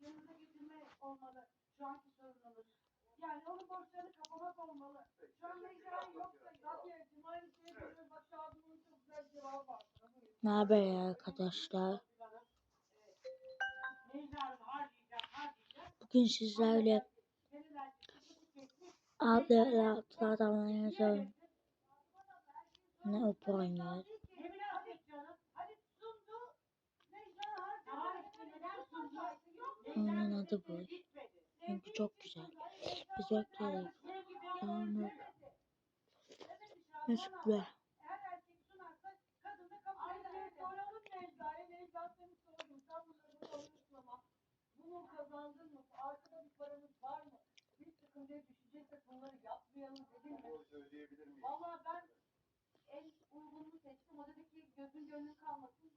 yanına getirme olmalı şu anki sorunumuz. Yani onun borçlarını kapamak olmalı. Şu an mecra yok da zaten cumayı seyrediyoruz. Bak şu abimin çok güzel cevabı var. Ne haber arkadaşlar? Bugün sizlerle adlı adlı adamlarınızı ne yapıyorsunuz? Onun adı bu. Çünkü çok güzel. Biz öpüyoruz. Yağmur. Müzikler. Valla ben en uygununu seçtim. Oradaki gözün gönlün kalmasın.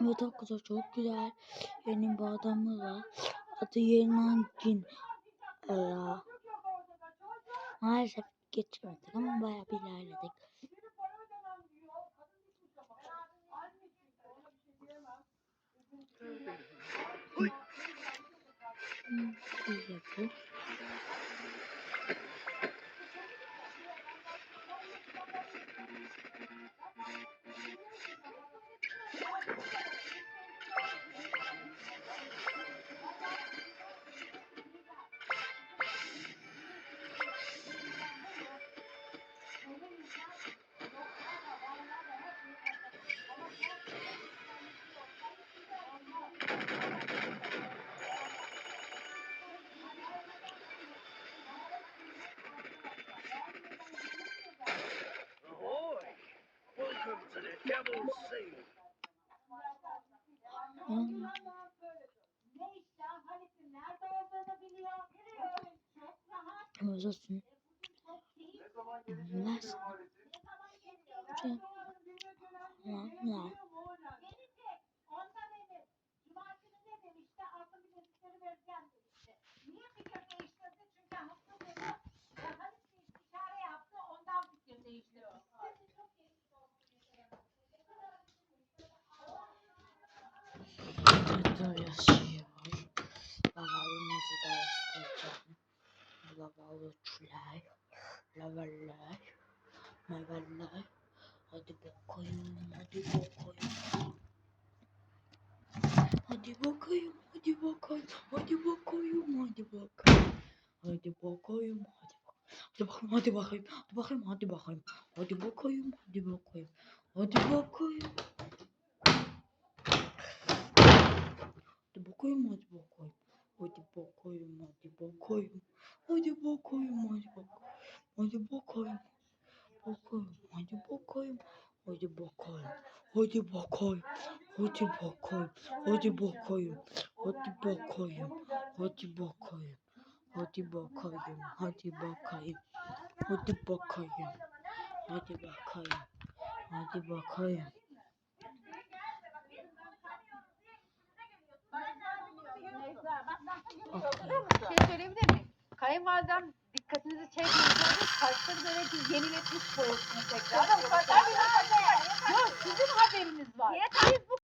Evet arkadaşlar çok güzel. Benim bu adamı var. Adı Yelman Cin. Ee, maalesef geçemedik ama bayağı bir ilerledik. Ödemem insanlar böyle Ne işten zaman gelecek? Ne zaman gelecek? Ne zaman gelecek? Böyle şey var. Lavabımızı da isteyeceğim. Lavabo çulay. Lavaller. Mavaller. Hadi bakayım. Hadi bakayım. Hadi bakayım. Hadi bakayım. Hadi bakayım. Hadi bakayım. Hadi bakayım. Hadi Hadi bakayım, hadi bakayım, hadi bakayım, hadi bakayım, hadi bakayım, hadi bakayım, hadi bakayım. Hadi bakayım. Hadi bakayım hadi bakayım. Hadi bakayım hadi bakayım. Hadi bakayım. Bakayım hadi bakayım. Hadi bakayım. Hadi bakayım. Hadi bakayım. Hadi bakayım. Hadi bakayım. Hadi bakayım. Hadi bakayım. Hadi bakayım. Hadi bakayım. Hadi bakayım. Hadi bakayım. Bakayım. Bir şey söyleyebilir miyim? Kayınvalidem dikkatinizi çekmiyorsanız saçları böyle bir yeniletmiş boyasını tekrar. Yok